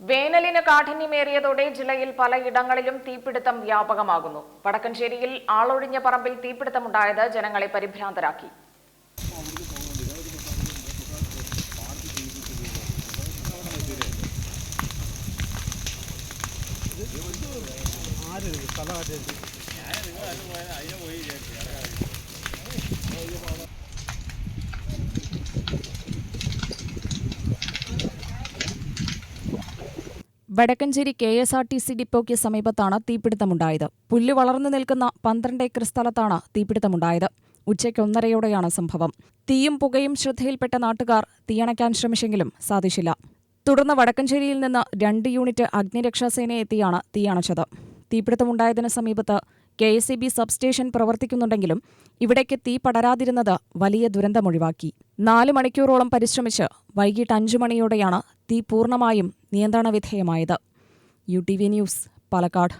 വേനലിന് കാഠിന്യമേറിയതോടെ ജില്ലയിൽ പലയിടങ്ങളിലും തീപിടുത്തം വ്യാപകമാകുന്നു. വടക്കഞ്ചേരിയിൽ ആളൊഴിഞ്ഞ പറമ്പിൽ തീപിടുത്തമുണ്ടായത് ജനങ്ങളെ പരിഭ്രാന്തരാക്കി. Vadakkencherry K S R T C ഡിപ്പോയ്ക്ക് സമീപത്താണ് തീപിടുത്തമുണ്ടായത്. പുല്ല് വളർന്നു നിൽക്കുന്ന പന്ത്രണ്ട് ഏക്കർ സ്ഥലത്താണ് തീപിടുത്തമുണ്ടായത്. ഉച്ചയ്ക്ക് ഒന്നരയോടെയാണ് സംഭവം. തീയും പുകയും ശ്രദ്ധയിൽപ്പെട്ട നാട്ടുകാർ തീയണയ്ക്കാൻ ശ്രമിച്ചെങ്കിലും സാധിച്ചില്ല. തുടർന്ന് വടക്കഞ്ചേരിയിൽ നിന്ന് രണ്ട് യൂണിറ്റ് അഗ്നിരക്ഷാസേന എത്തിയാണ് തീയണച്ചത്. തീപിടുത്തമുണ്ടായതിന് സമീപത്ത് K S E B substation പ്രവർത്തിക്കുന്നുണ്ടെങ്കിലും ഇവിടേക്ക് തീ പടരാതിരുന്നത് വലിയ ദുരന്തമൊഴിവാക്കി നാല് മണിക്കൂറോളം പരിശ്രമിച്ച് വൈകിട്ട് അഞ്ചു മണിയോടെയാണ് തീ പൂർണമായും നിയന്ത്രണ വിധേയമായത് U T V news Palakkad.